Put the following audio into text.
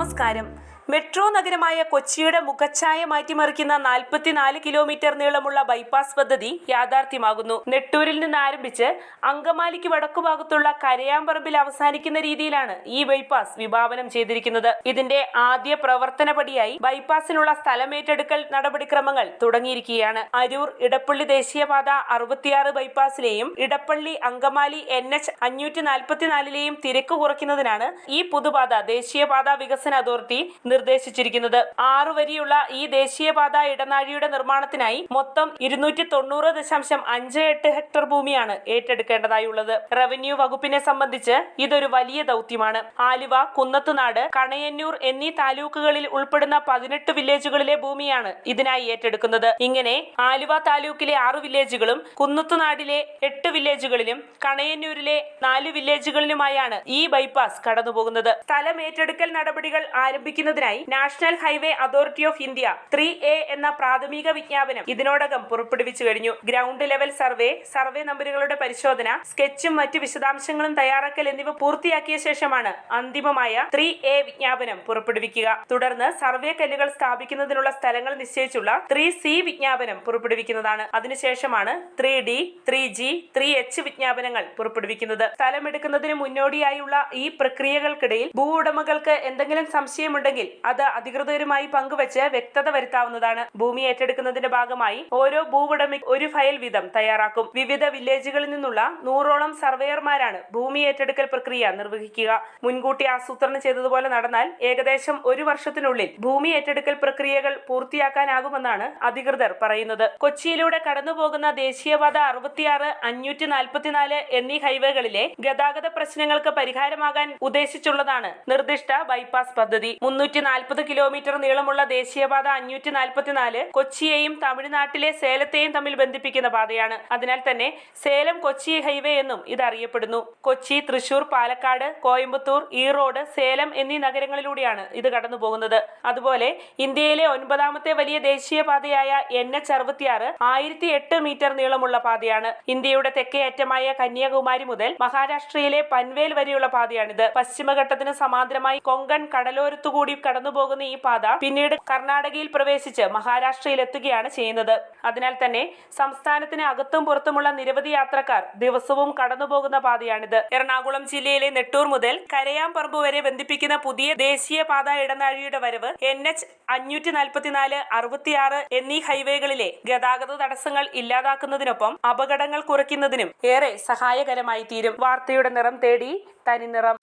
നമസ്കാരം. മെട്രോ നഗരമായ കൊച്ചിയുടെ മുഖച്ഛായ മാറ്റിമറിക്കുന്ന നാൽപ്പത്തിനാല് കിലോമീറ്റർ നീളമുള്ള ബൈപ്പാസ് പദ്ധതി യാഥാർത്ഥ്യമാകുന്നു. നെട്ടൂരിൽ നിന്ന് ആരംഭിച്ച് അങ്കമാലിക്ക് വടക്കുഭാഗത്തുള്ള കരയാമ്പറമ്പിൽ അവസാനിക്കുന്ന രീതിയിലാണ് ഈ ബൈപ്പാസ് വിഭാവനം ചെയ്തിരിക്കുന്നത്. ഇതിന്റെ ആദ്യ പ്രവർത്തനപടിയായി ബൈപ്പാസിനുള്ള സ്ഥലമേറ്റെടുക്കൽ നടപടിക്രമങ്ങൾ തുടങ്ങിയിരിക്കുകയാണ്. അരൂർ ഇടപ്പള്ളി ദേശീയപാത അറുപത്തിയാറ് ബൈപ്പാസിലെയും ഇടപ്പള്ളി അങ്കമാലി എൻ എച്ച് അഞ്ഞൂറ്റി നാൽപ്പത്തിനാലിലെയും തിരക്ക് കുറയ്ക്കുന്നതിനാണ് ഈ പുതുപാത ദേശീയപാത വികസന അതോറിറ്റി നിർദ്ദേശിച്ചിരിക്കുന്നത്. ആറു വരിയുള്ള ഈ ദേശീയപാത ഇടനാഴിയുടെ നിർമ്മാണത്തിനായി മൊത്തം ഇരുന്നൂറ്റി തൊണ്ണൂറ് ദശാംശം അഞ്ച് എട്ട് ഹെക്ടർ ഭൂമിയാണ് ഏറ്റെടുക്കേണ്ടതായുള്ളത്. റവന്യൂ വകുപ്പിനെ സംബന്ധിച്ച് ഇതൊരു വലിയ ദൗത്യമാണ്. ആലുവ കുന്നത്തുനാട് കണയന്നൂർ എന്നീ താലൂക്കുകളിൽ ഉൾപ്പെടുന്ന പതിനെട്ട് വില്ലേജുകളിലെ ഭൂമിയാണ് ഇതിനായി ഏറ്റെടുക്കുന്നത്. ഇങ്ങനെ ആലുവ താലൂക്കിലെ ആറ് വില്ലേജുകളും കുന്നത്തുനാടിലെ എട്ട് വില്ലേജുകളിലും കണയന്നൂരിലെ നാല് വില്ലേജുകളിലുമായാണ് ഈ ബൈപ്പാസ് കടന്നുപോകുന്നത്. സ്ഥലം ഏറ്റെടുക്കൽ നടപടികൾ ആരംഭിക്കുന്നതിനായി National Highway Authority of India three A എന്ന പ്രാഥമിക വിജ്ഞാപനം ഇതിനോടകം പുറപ്പെടുവിച്ചു കഴിഞ്ഞു. ഗ്രൗണ്ട് ലെവൽ സർവേ സർവേ നമ്പറുകളുടെ പരിശോധന സ്കെച്ചും മറ്റ് വിശദാംശങ്ങളും തയ്യാറാക്കൽ എന്നിവ പൂർത്തിയാക്കിയ ശേഷമാണ് അന്തിമമായ ത്രീ എ വിജ്ഞാപനം പുറപ്പെടുവിക്കുക. തുടർന്ന് സർവേ കല്ലുകൾ സ്ഥാപിക്കുന്നതിനുള്ള സ്ഥലങ്ങൾ നിശ്ചയിച്ചുള്ള ത്രീ സി വിജ്ഞാപനം പുറപ്പെടുവിക്കുന്നതാണ്. അതിനുശേഷമാണ് three D three G three H വിജ്ഞാപനങ്ങൾ പുറപ്പെടുവിക്കുന്നത്. സ്ഥലമെടുക്കുന്നതിന് മുന്നോടിയായുള്ള ഈ പ്രക്രിയകൾക്കിടയിൽ ഭൂ ഉടമകൾക്ക് എന്തെങ്കിലും സംശയമുണ്ടെങ്കിൽ അത് അധികൃതരുമായി പങ്കുവച്ച് വ്യക്തത വരുത്താവുന്നതാണ്. ഭൂമി ഏറ്റെടുക്കുന്നതിന്റെ ഭാഗമായി ഓരോ ഭൂവുടമ ഒരു ഫയൽ വീതം തയ്യാറാക്കും. വിവിധ വില്ലേജുകളിൽ നിന്നുള്ള നൂറോളം സർവേയർമാരാണ് ഭൂമി ഏറ്റെടുക്കൽ പ്രക്രിയ നിർവഹിക്കുക. മുൻകൂട്ടി ആസൂത്രണം ചെയ്തതുപോലെ നടന്നാൽ ഏകദേശം ഒരു വർഷത്തിനുള്ളിൽ ഭൂമി ഏറ്റെടുക്കൽ പ്രക്രിയകൾ പൂർത്തിയാക്കാനാകുമെന്നാണ് അധികൃതർ പറയുന്നത്. കൊച്ചിയിലൂടെ കടന്നുപോകുന്ന ദേശീയപാത അറുപത്തിയാറ് അഞ്ഞൂറ്റി നാൽപ്പത്തിനാല് എന്നീ ഹൈവേകളിലെ ഗതാഗത പ്രശ്നങ്ങൾക്ക് പരിഹാരമാകാൻ ഉദ്ദേശിച്ചുള്ളതാണ് നിർദ്ദിഷ്ട ബൈപ്പാസ് പദ്ധതി. മുന്നൂറ്റി നാൽപ്പത് കിലോമീറ്റർ നീളമുള്ള ദേശീയപാത അഞ്ഞൂറ്റി നാൽപ്പത്തിനാല് കൊച്ചിയെയും തമിഴ്നാട്ടിലെ സേലത്തെയും തമ്മിൽ ബന്ധിപ്പിക്കുന്ന പാതയാണ്. അതിനാൽ തന്നെ സേലം കൊച്ചി ഹൈവേ എന്നും ഇത് അറിയപ്പെടുന്നു. കൊച്ചി തൃശൂർ പാലക്കാട് കോയമ്പത്തൂർ ഈറോഡ് സേലം എന്നീ നഗരങ്ങളിലൂടെയാണ് ഇത് കടന്നു പോകുന്നത് അതുപോലെ ഇന്ത്യയിലെ ഒൻപതാമത്തെ വലിയ ദേശീയപാതയായ എൻ എച്ച് അറുപത്തിയാറ് ആയിരത്തി എട്ട് മീറ്റർ നീളമുള്ള പാതയാണ്. ഇന്ത്യയുടെ തെക്കേ അറ്റമായ കന്യാകുമാരി മുതൽ മഹാരാഷ്ട്രയിലെ പൻവേൽ വരെയുള്ള പാതയാണിത്. പശ്ചിമഘട്ടത്തിന് സമാന്തരമായി കൊങ്കൺ കടലോരത്തുകൂടി കടന്നുപോകുന്ന ഈ പാത പിന്നീട് കർണാടകയിൽ പ്രവേശിച്ച് മഹാരാഷ്ട്രയിൽ എത്തുകയാണ് ചെയ്യുന്നത്. അതിനാൽ തന്നെ സംസ്ഥാനത്തിന് അകത്തും പുറത്തുമുള്ള നിരവധി യാത്രക്കാർ ദിവസവും കടന്നുപോകുന്ന പാതയാണിത്. എറണാകുളം ജില്ലയിലെ നെട്ടൂർ മുതൽ കരയാംപറമ്പ് വരെ ബന്ധിപ്പിക്കുന്ന പുതിയ ദേശീയ പാത ഇടനാഴിയുടെ വരവ് എൻ എച്ച് അഞ്ഞൂറ്റി നാൽപ്പത്തിനാല് അറുപത്തിയാറ് എന്നീ ഹൈവേകളിലെ ഗതാഗത തടസ്സങ്ങൾ ഇല്ലാതാക്കുന്നതിനൊപ്പം അപകടങ്ങൾ കുറയ്ക്കുന്നതിനും ഏറെ സഹായകരമായി തീരും. വാർത്തയുടെ നിറം തേടി തനിനിറം.